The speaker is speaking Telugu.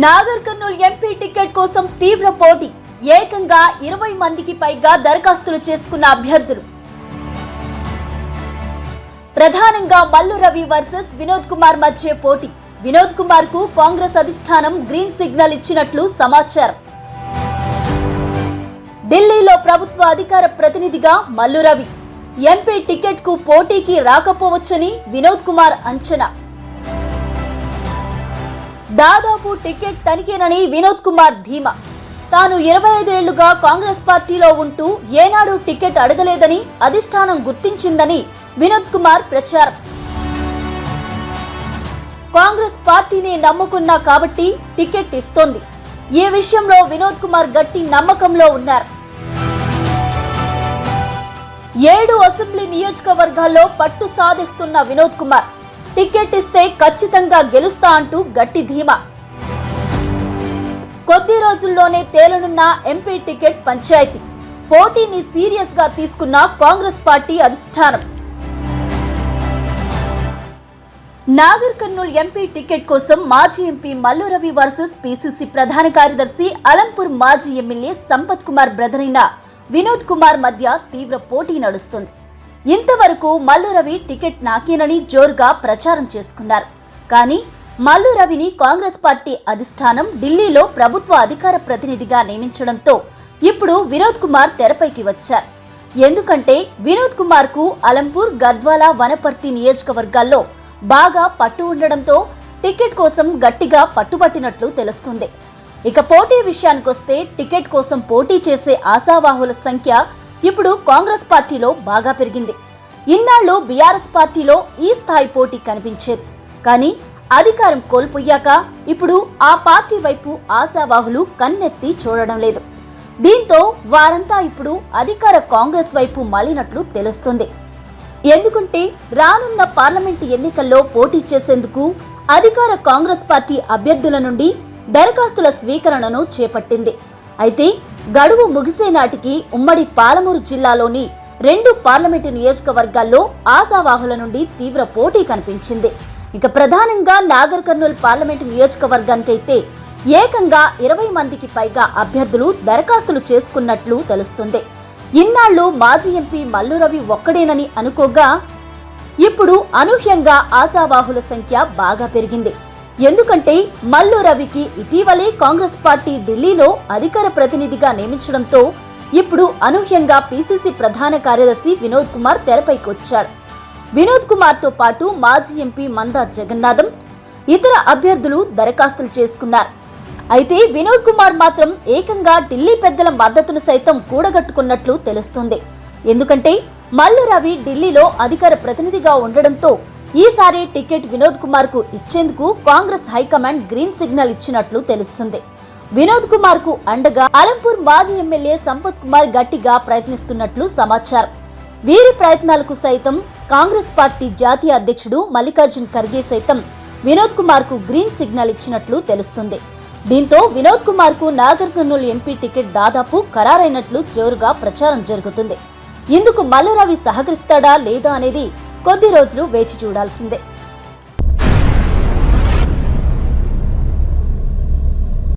నాగర్ కర్నూల్ ఎంపీ టికెట్ కోసం తీవ్ర పోటీ. ఏకంగా ఇరవై మందికి పైగా దరఖాస్తులు చేసుకున్న అభ్యర్థులు. ప్రధానంగా మల్లు రవి వర్సెస్ వినోద్ కుమార్ మధ్య పోటీ. వినోద్ కుమార్కు కాంగ్రెస్ అధిష్టానం గ్రీన్ సిగ్నల్ ఇచ్చినట్లు సమాచారం. ఢిల్లీలో ప్రభుత్వ అధికార ప్రతినిధిగా మల్లు రవి. ఎంపీ టికెట్కు పోటీకి రాకపోవచ్చని వినోద్ కుమార్ అంచనా. దాదాపు టికెట్ తనిఖీనని వినోద్ కుమార్ ధీమా. తాను ఇరవై ఐదేళ్ళుగా కాంగ్రెస్ పార్టీలో ఉంటూ ఏనాడు టికెట్ అడగలేదని అధిష్టానం గుర్తించిందని వినోద్ కుమార్ ప్రచారం. కాంగ్రెస్ పార్టీని నమ్ముకున్నా కాబట్టి టికెట్ ఇస్తోంది. ఈ విషయంలో వినోద్ కుమార్ గట్టి నమ్మకంలో ఉన్నారు. ఏడు అసెంబ్లీ నియోజకవర్గాల్లో పట్టు సాధిస్తున్న వినోద్ కుమార్ టికెట్ ఇస్తే ఖచ్చితంగా గెలుస్తా అంటూ గట్టి ధీమా. కొద్ది రోజుల్లోనే తేలనున్న ఎంపీ టికెట్ పంచాయతీ. పోటీని సీరియస్గా తీసుకున్న కాంగ్రెస్ పార్టీ అధిష్టానం. నాగర్ కర్నూల్ ఎంపీ టికెట్ కోసం మాజీ MP Mallu Ravi versus PCC ప్రధాన కార్యదర్శి అలంపూర్ మాజీ ఎమ్మెల్యే సంపత్ కుమార్ బ్రదర్ అయిన వినోద్ కుమార్ మధ్య తీవ్ర పోటీ నడుస్తుంది. ఇంతవరకు మల్లు రవి టికెట్ నాకేనని జోరుగా ప్రచారం చేసుకున్నారు. కానీ మల్లు రవిని కాంగ్రెస్ పార్టీ అధిష్టానం ఢిల్లీలో ప్రభుత్వ అధికార ప్రతినిధిగా నియమించడంతో ఇప్పుడు వినోద్ కుమార్ తెరపైకి వచ్చారు. ఎందుకంటే వినోద్ కుమార్కు అలంపూర్ గద్వాల వనపర్తి నియోజకవర్గాల్లో బాగా పట్టు ఉండడంతో టికెట్ కోసం గట్టిగా పట్టుబట్టినట్లు తెలుస్తుంది. ఇక పోటీ విషయానికొస్తే టికెట్ కోసం పోటీ చేసే ఆశావాహుల సంఖ్య ఇప్పుడు కాంగ్రెస్ పార్టీలో బాగా పెరిగింది. ఇన్నాళ్ళు బీఆర్ఎస్ పార్టీలో ఈ స్థాయి పోటీ కనిపించేది. కానీ అధికారం కోల్పోయాక ఇప్పుడు ఆ పార్టీ వైపు ఆశావాహులు కన్నెత్తి చూడడం లేదు. దీంతో వారంతా ఇప్పుడు అధికార కాంగ్రెస్ వైపు మళ్ళినట్లు తెలుస్తుంది. ఎందుకంటే రానున్న పార్లమెంటు ఎన్నికల్లో పోటీ చేసేందుకు అధికార కాంగ్రెస్ పార్టీ అభ్యర్థుల నుండి దరఖాస్తుల స్వీకరణను చేపట్టింది. అయితే గడువు ముగిసే నాటికి ఉమ్మడి పాలమూరు జిల్లాలోని రెండు పార్లమెంటు నియోజకవర్గాల్లో ఆశావాహుల నుండి తీవ్ర పోటీ కనిపించింది. ఇక ప్రధానంగా నాగర్ కర్నూలు పార్లమెంటు నియోజకవర్గానికైతే ఏకంగా ఇరవై మందికి పైగా అభ్యర్థులు దరఖాస్తులు చేసుకున్నట్లు తెలుస్తుంది. ఇన్నాళ్ళు మాజీ ఎంపీ మల్లు రవి ఒక్కడేనని అనుకోగా ఇప్పుడు అనూహ్యంగా ఆశావాహుల సంఖ్య బాగా పెరిగింది. ఎందుకంటే మల్లు రవికి ఇటీవలే కాంగ్రెస్ పార్టీ ఢిల్లీలో అధికార ప్రతినిధిగా నియమించడంతో ఇప్పుడు అనూహ్యంగా పీసీసీ ప్రధాన కార్యదర్శి వినోద్ కుమార్ తెరపైకి వచ్చాడు. వినోద్ కుమార్తో పాటు మాజీ ఎంపీ మందా జగన్నాథం ఇతర అభ్యర్థులు దరఖాస్తులు చేసుకున్నారు. అయితే వినోద్ కుమార్ మాత్రం ఏకంగా ఢిల్లీ పెద్దల మద్దతును సైతం కూడగట్టుకున్నట్లు తెలుస్తుంది. ఎందుకంటే మల్లు రవి ఢిల్లీలో అధికార ప్రతినిధిగా ఉండడంతో ఈసారి టికెట్ వినోద్ కుమార్కు ఇచ్చేందుకు కాంగ్రెస్ హైకమాండ్ గ్రీన్ సిగ్నల్ ఇచ్చినట్లు తెలుస్తుంది. వినోద్ కుమార్కు అండగా అలంపూర్ మాజీ ఎమ్మెల్యే సంపత్ కుమార్ గట్టిగా ప్రయత్నిస్తున్నట్లు సమాచారం. వీరి ప్రయత్నాలకు సైతం కాంగ్రెస్ పార్టీ జాతీయ అధ్యక్షుడు మల్లికార్జున్ ఖర్గే సైతం వినోద్ కుమార్కు గ్రీన్ సిగ్నల్ ఇచ్చినట్లు తెలుస్తుంది. దీంతో వినోద్ కుమార్కు నాగర్ కర్నూలు ఎంపీ టికెట్ దాదాపు ఖరారైనట్లు జోరుగా ప్రచారం జరుగుతుంది. ఇందుకు మల్లురవి సహకరిస్తాడా లేదా అనేది కొద్ది రోజులు వేచి చూడాల్సిందే.